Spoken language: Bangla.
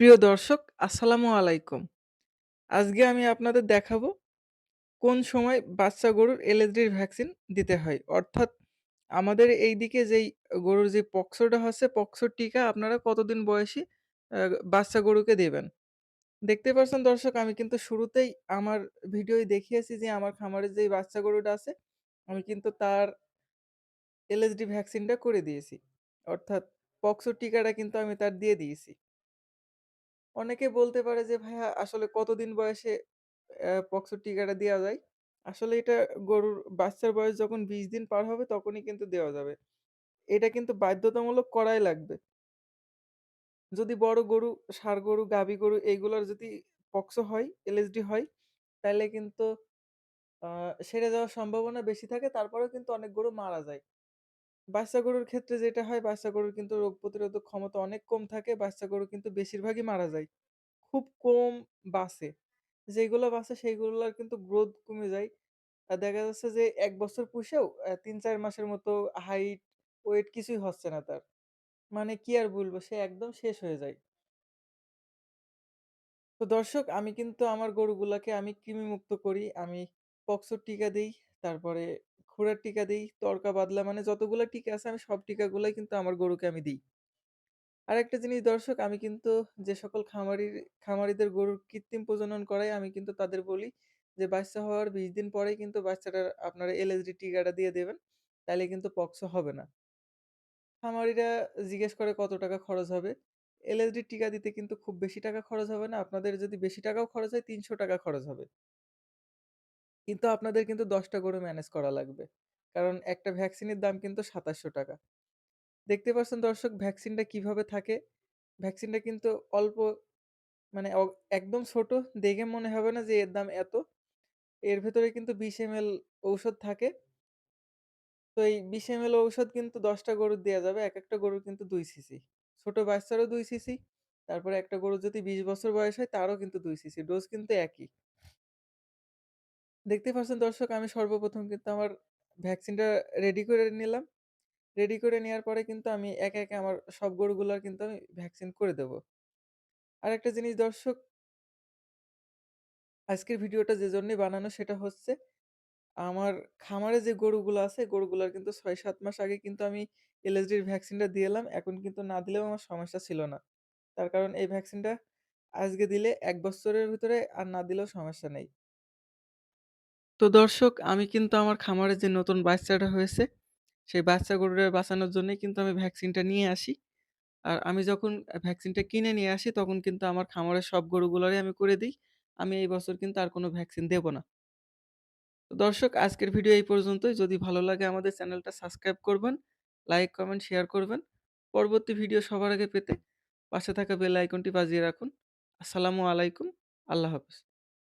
প্রিয় দর্শক, আসসালামু আলাইকুম। আজকে আমি আপনাদের দেখাবো কোন সময় বাচ্চা গরুর এলএসডির ভ্যাকসিন দিতে হয়। অর্থাৎ আমাদের এইদিকে যেই গরুর যে পক্সোটা হচ্ছে, পক্সোর টিকা আপনারা কতদিন বয়সী বাচ্চা গরুকে দেবেন। দেখতে পাচ্ছেন দর্শক আমি কিন্তু শুরুতেই আমার ভিডিওয় দেখিয়েছি যে আমার খামারের যেই বাচ্চা গরুটা আছে, আমি কিন্তু তার এলএসডি ভ্যাকসিনটা করে দিয়েছি। অর্থাৎ পক্সোর টিকাটা কিন্তু আমি তার দিয়ে দিয়েছি। অনেকে বলতে পারে যে, "ভাইয়া আসলে কতদিন বয়সে পক্সো টিকাটা দেয়া যায়?" আসলে এটা গরুর বাচ্চার বয়স যখন ২০ দিন পার হবে তখনই কিন্তু দেওয়া যাবে। এটা কিন্তু বাধ্যতামূলক করাই লাগবে। যদি বড় গরু, ষাঁড় গরু, গাভী গরু এইগুলার যদি পক্সো হয়, এলএসডি হয়, তাইলে কিন্তু সেরে যাওয়ার সম্ভাবনা বেশি থাকে। তারপরেও কিন্তু অনেক গরু মারা যায়। বাচ্চা গরুর ক্ষেত্রে যেটা হয়, বাচ্চা গরুর কিন্তু রোগ প্রতিরোধক ক্ষমতা অনেক কম থাকে। বাচ্চা গরু কিন্তু বেশিরভাগই মারা যায়। খুব কম বাঁচে। যেগুলো বাঁচে সেইগুলোর কিন্তু গ্রোথ কমে যায়। আ দেখা যাচ্ছে যে এক বছর পুষেও অ্যা ৩-৪ মাসের মতো হাইট, ওয়েট কিছুই হচ্ছে না তার। মানে কি আর বলব? সে একদম শেষ হয়ে যায়। তো দর্শক আমি কিন্তু আমার গরুগুলাকে আমি কৃমিমুক্ত করি। আমি পক্সোর টিকা দিই তারপরে খুরার টিকা দিই, তরকা বাদলা মানে যতগুলো টিকা আছে আমি সব টিকাগুলাই কিন্তু আমার গরুকে আমি দিই। আর একটা জিনিস দর্শক, আমি কিন্তু যে সকল খামারির খামারিদের গরুর কৃত্রিম প্রজনন করাই আমি কিন্তু তাদের বলি যে বাচ্চা হওয়ার ২০ দিন পরেই কিন্তু বাচ্চাটার আপনারা এলএসডি টিকাটা দিয়ে দেবেন। তাহলে কিন্তু পক্সো হবে না। খামারিরা জিজ্ঞেস করে কত টাকা খরচ হবে? এলএসডি টিকা দিতে কিন্তু খুব বেশি টাকা খরচ হবে না। আপনাদের যদি বেশি টাকাও খরচ হয় ৳৩০০ খরচ হবে। কিন্তু আপনাদের কিন্তু ১০ টা গরু ম্যানেজ করা লাগবে। কারণ একটা ভ্যাকসিনের দাম কিন্তু ৳২৭০০ দেখতে পাচ্ছেন দর্শক, ভ্যাকসিনটা কীভাবে থাকে? ভ্যাকসিনটা কিন্তু অল্প মানে একদম ছোট, দেখে মনে হবে না যে এর দাম এত। এর ভেতরে কিন্তু ২০ এমএল ঔষধ থাকে। তো এই ২০ এমএল ঔষধ কিন্তু ১০ টা গরুর দেয়া যাবে। একেকটা গরুর কিন্তু ২ সিসি। ছোট বাচ্চারও ২ সিসি। তারপরে একটা গরুর যদি ২০ বছর বয়স হয়, তারও কিন্তু ২ সিসি। ডোজ কিন্তু একই। দেখতে পাচ্ছেন দর্শক আমি সর্বপ্রথম কিন্তু আমার ভ্যাকসিনটা রেডি করে নিলাম। রেডি করে নেয়ার পরে কিন্তু আমি একে, একে আমার সব গরুগুলার কিন্তু আমি ভ্যাকসিন করে দেব। আরেকটা জিনিস দর্শক আজকের ভিডিওটা যে জন্যই বানানো সেটা হচ্ছে আমার খামারে যে গরুগুলো আছে, গরুগুলার কিন্তু ৬-৭ মাস আগে কিন্তু আমি এলএসডির ভ্যাকসিনটা দিয়ে এলাম। এখন কিন্তু না দিলেও আমার সমস্যা ছিল না। তার কারণ এই ভ্যাকসিনটা আজকে দিলে ১ বছরের ভিতরে আর না দিলেও সমস্যা নেই। তো দর্শক আমি কিন্তু আমার খামারে যে নতুন বাচ্চাটা হয়েছে, সেই বাচ্চা গরুটা বাঁচানোর জন্যই কিন্তু আমি ভ্যাকসিনটা নিয়ে আসি। আর আমি যখন ভ্যাকসিনটা কিনে নিয়ে আসি তখন কিন্তু আমার খামারের সব গরুগুলারই আমি করে দেই। আমি এই বছর কিন্তু আর কোনো ভ্যাকসিন দেব না। তো দর্শক আজকের ভিডিও এই পর্যন্তই। যদি ভালো লাগে আমাদের চ্যানেলটা সাবস্ক্রাইব করবেন, লাইক, কমেন্ট, শেয়ার করবেন। পরবর্তী ভিডিও সবার আগে পেতে পাশে থাকা বেল আইকনটি বাজিয়ে রাখুন। আসসালামু আলাইকুম। আল্লাহ হাফেজ।